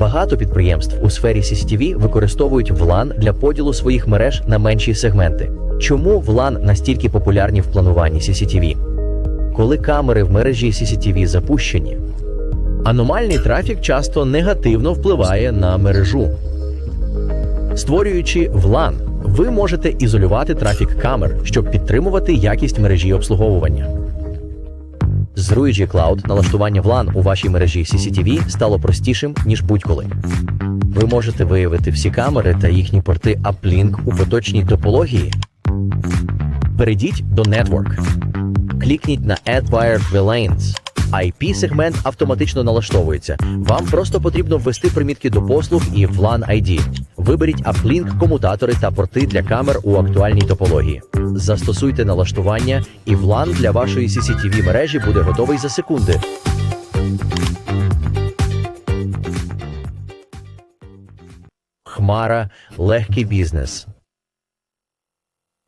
Багато підприємств у сфері CCTV використовують VLAN для поділу своїх мереж на менші сегменти. Чому VLAN настільки популярні в плануванні CCTV? Коли камери в мережі CCTV запущені, аномальний трафік часто негативно впливає на мережу. Створюючи VLAN, ви можете ізолювати трафік камер, щоб підтримувати якість мережі обслуговування. З Ruigi Cloud налаштування VLAN у вашій мережі CCTV стало простішим, ніж будь-коли. Ви можете виявити всі камери та їхні порти Uplink у поточній топології. Перейдіть до Network. Клікніть на Add Wired VLANs. IP-сегмент автоматично налаштовується. Вам просто потрібно ввести примітки до послуг і VLAN ID. Виберіть Uplink, комутатори та порти для камер у актуальній топології. Застосуйте налаштування, і влан для вашої CCTV мережі буде готовий за секунди. Хмара легкий бізнес.